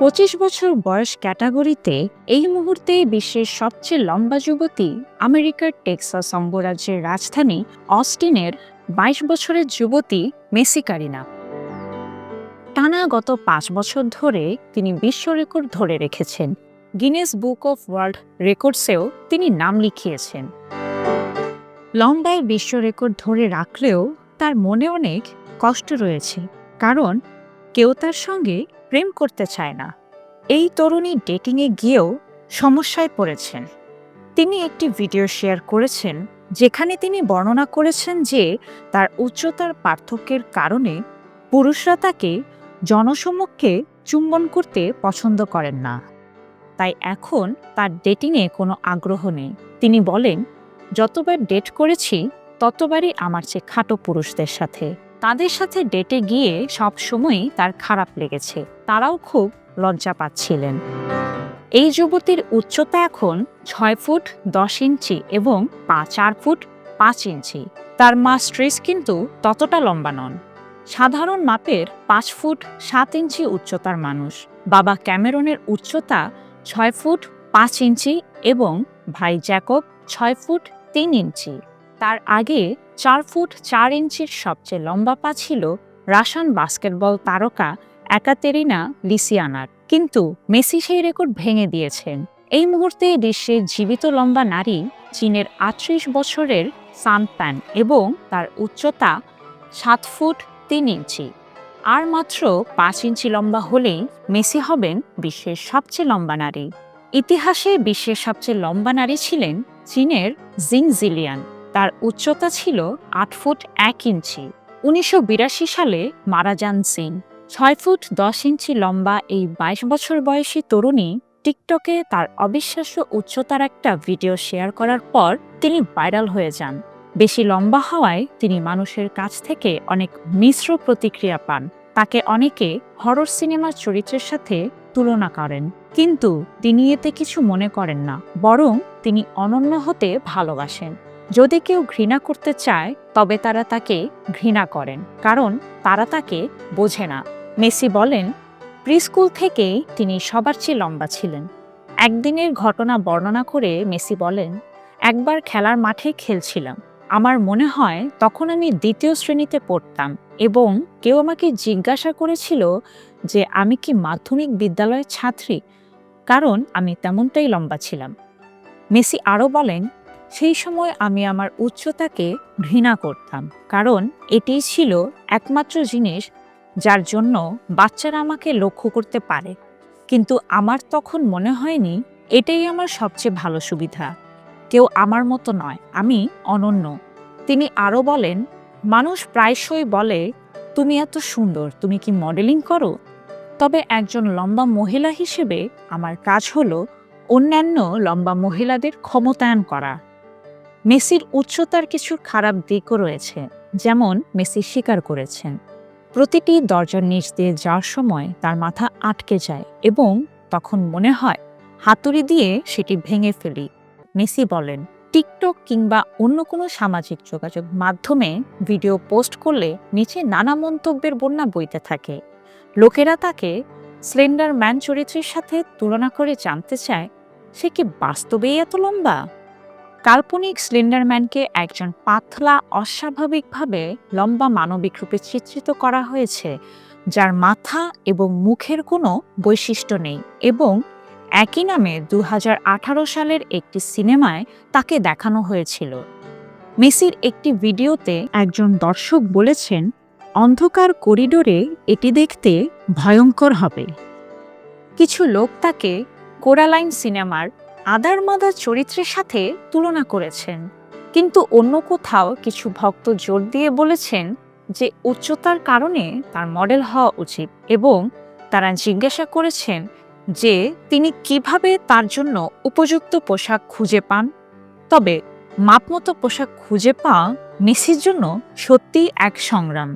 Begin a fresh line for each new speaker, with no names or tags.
পঁচিশ বছর বয়স ক্যাটাগরিতে এই মুহূর্তে বিশ্বের সবচেয়ে লম্বা যুবতী আমেরিকার টেক্সাস অঙ্গরাজ্যের রাজধানী অস্টিনের বাইশ বছরের যুবতী মেসি কারিনা। টানা গত পাঁচ বছর ধরে তিনি বিশ্ব রেকর্ড ধরে রেখেছেন। গিনেস বুক অফ ওয়ার্ল্ড রেকর্ডসেও তিনি নাম লিখিয়েছেন। লম্বায় বিশ্ব রেকর্ড ধরে রাখলেও তার মনে অনেক কষ্ট রয়েছে। কারণ কেউ তার সঙ্গে প্রেম করতে চায় না। এই তরুণী ডেটিংয়ে গিয়েও সমস্যায় পড়েছেন। তিনি একটি ভিডিও শেয়ার করেছেন, যেখানে তিনি বর্ণনা করেছেন যে তার উচ্চতার পার্থক্যের কারণে পুরুষরা তাকে জনসমক্ষে চুম্বন করতে পছন্দ করেন না। তাই এখন তার ডেটিংয়ে কোনো আগ্রহ নেই। তিনি বলেন, যতবার ডেট করেছি, ততবারই আমার চেয়ে খাটো পুরুষদের সাথে। তাদের সাথে ডেটে গিয়ে সব সময়ই তার খারাপ লেগেছে। তারাও খুব লজ্জা পাচ্ছিলেন। এই যুবতীর উচ্চতা এখন ছয় ফুট দশ ইঞ্চি এবং পা চার ফুট পাঁচ ইঞ্চি। তার মা স্ট্রেস কিন্তু ততটা লম্বা নন। সাধারণ মাপের পাঁচ ফুট সাত ইঞ্চি উচ্চতার মানুষ। বাবা ক্যামেরনের উচ্চতা ছয় ফুট পাঁচ ইঞ্চি এবং ভাই জ্যাকব ছয় ফুট তিন ইঞ্চি। তার আগে চার ফুট চার ইঞ্চির সবচেয়ে লম্বা পা ছিল রাশান বাস্কেটবল তারকা একাতেরিনা লিসিয়ানার। কিন্তু মেসি সেই রেকর্ড ভেঙে দিয়েছেন। এই মুহূর্তে বিশ্বের জীবিত লম্বা নারী চীনের আটত্রিশ বছরের সান প্যান এবং তার উচ্চতা সাত ফুট তিন ইঞ্চি। আর মাত্র পাঁচ ইঞ্চি লম্বা হলেই মেসি হবেন বিশ্বের সবচেয়ে লম্বা নারী। ইতিহাসে বিশ্বের সবচেয়ে লম্বা নারী ছিলেন চীনের জিং জিলিয়ান তার উচ্চতা ছিল আট ফুট এক ইঞ্চি। উনিশশো বিরাশি সালে মারা যান সিং। ছয় ফুট দশ ইঞ্চি লম্বা এই বাইশ বছর বয়সী তরুণী টিকটকে তার অবিশ্বাস্য উচ্চতার একটা ভিডিও শেয়ার করার পর তিনি ভাইরাল হয়ে যান। বেশি লম্বা হওয়ায় তিনি মানুষের কাছ থেকে অনেক মিশ্র প্রতিক্রিয়া পান। তাকে অনেকে হরর সিনেমার চরিত্রের সাথে তুলনা করেন। কিন্তু তিনি এতে কিছু মনে করেন না, বরং তিনি অনন্য হতে ভালোবাসেন। যদি কেউ ঘৃণা করতে চায়, তবে তারা তাকে ঘৃণা করেন, কারণ তারা তাকে বোঝে না। মেসি বলেন, প্রিস্কুল থেকেই তিনি সবার চেয়ে লম্বা ছিলেন। একদিনের ঘটনা বর্ণনা করে মেসি বলেন, একবার খেলার মাঠে খেলছিলাম। আমার মনে হয় তখন আমি দ্বিতীয় শ্রেণীতে পড়তাম এবং কেউ আমাকে জিজ্ঞাসা করেছিল যে আমি কি মাধ্যমিক বিদ্যালয়ের ছাত্রী, কারণ আমি তেমনটাই লম্বা ছিলাম। মেসি আরও বলেন সেই সময় আমি আমার উচ্চতাকে ঘৃণা করতাম, কারণ এটিই ছিল একমাত্র জিনিস যার জন্য বাচ্চারা আমাকে লক্ষ্য করতে পারে। কিন্তু আমার তখন মনে হয়নি এটাই আমার সবচেয়ে ভালো সুবিধা। কেউ আমার মতো নয়, আমি অনন্য। তিনি আরও বলেন, মানুষ প্রায়শই বলে, তুমি এত সুন্দর, তুমি কি মডেলিং করো তবে একজন লম্বা মহিলা হিসেবে আমার কাজ হলো অন্যান্য লম্বা মহিলাদের ক্ষমতায়ন করা। মেসির উচ্চতার কিছু খারাপ দিকও রয়েছে, যেমন মেসি স্বীকার করেছেন। প্রতিটি দরজার নিচ দিয়ে যাওয়ার সময় তার মাথা আটকে যায় এবং তখন মনে হয় হাতুড়ি দিয়ে সেটি ভেঙে ফেলি। মেসি বলেন, টিকটক কিংবা অন্য কোনো সামাজিক যোগাযোগ মাধ্যমে ভিডিও পোস্ট করলে নিচে নানা মন্তব্যের বন্যা বইতে থাকে। লোকেরা তাকে স্লেন্ডার ম্যান চরিত্রের সাথে তুলনা করে জানতে চায়, সে কি বাস্তবেই এত লম্বা? কাল্পনিক স্লেন্ডারম্যানকে একজন পাতলা, অস্বাভাবিকভাবে লম্বা মানবিক রূপে চিত্রিত করা হয়েছে, যার মাথা এবং মুখের কোনো বৈশিষ্ট্য নেই এবং একই নামে দু হাজার আঠারো সালের একটি সিনেমায় তাকে দেখানো হয়েছিল। মেসির একটি ভিডিওতে একজন দর্শক বলেছেন, অন্ধকার করিডোরে এটি দেখতে ভয়ঙ্কর হবে। কিছু লোক তাকে কোরালাইন সিনেমার আদার মাদার চরিত্রের সাথে তুলনা করেছেন। কিন্তু অন্য কোথাও কিছু ভক্ত জোর দিয়ে বলেছেন যে উচ্চতার কারণে তার মডেল হওয়া উচিত এবং তারা জিজ্ঞাসা করেছেন যে তিনি কীভাবে তার জন্য উপযুক্ত পোশাক খুঁজে পান। তবে মাপমতো পোশাক খুঁজে পাওয়া মেসির জন্য সত্যিই এক সংগ্রাম।